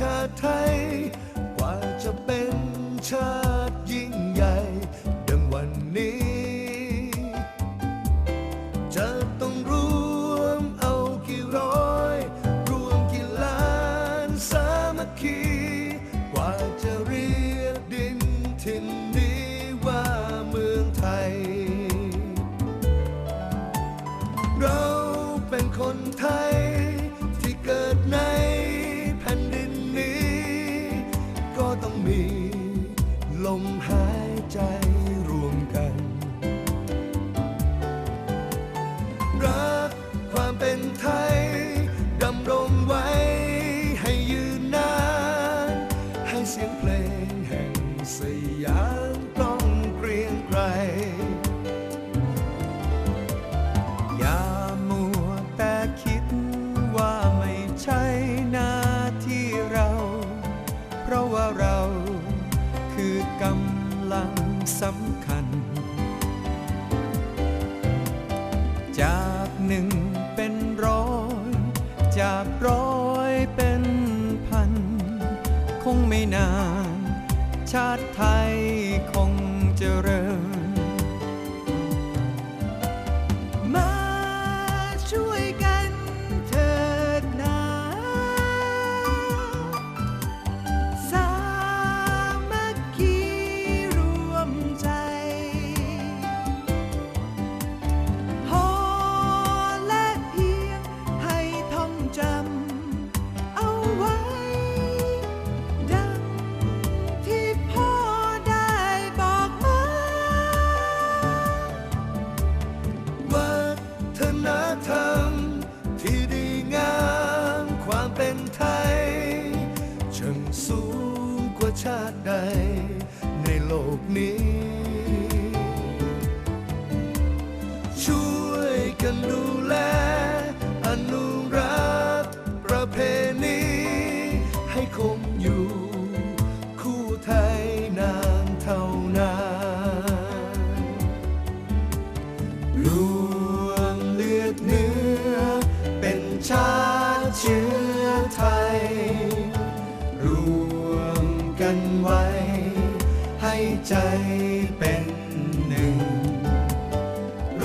ชาติไทย มหายใจรวมกัน รักความเป็นไทย ดำรงไว้ให้ยืนนาน ให้เสียงเพลงแห่งสยามต้องเกรียงไกร สำคัญ จากหนึ่งเป็นร้อย จากร้อยเป็นพัน คงไม่นาน ชาติไทยคงเจริญ ชาติใดในโลกนี้ ช่วยกันดูแล อนุรักษ์ประเพณี ให้คงอยู่ คู่ไทยนานเท่านานรู้ ให้ใจเป็นหนึ่ง ร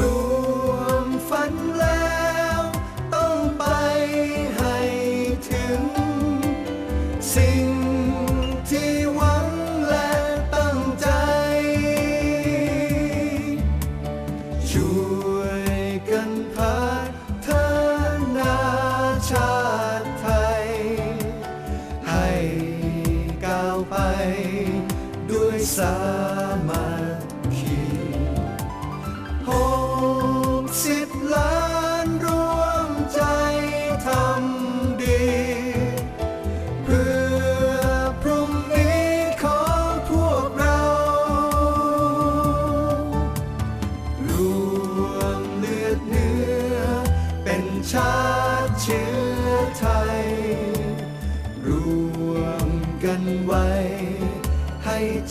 วมฝันแล้ว ต้องไปให้ถึง สิ่งที่หวังและตั้งใจ ช่วย ด้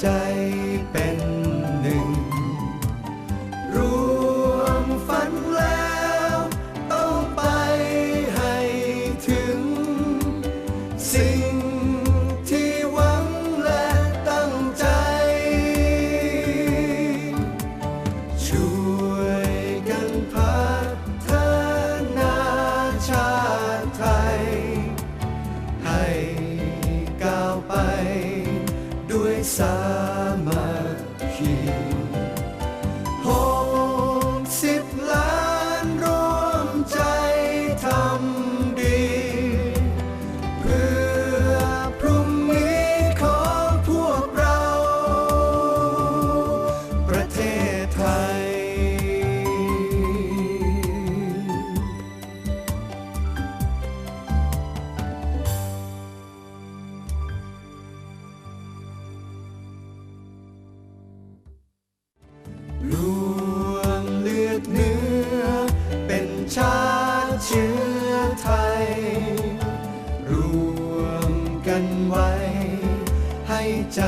ใจเป็นหนึ่ง รวมฝันแล้ว ต้องไปให้ถึง สิ่ง ค นไว้ ให้ใจ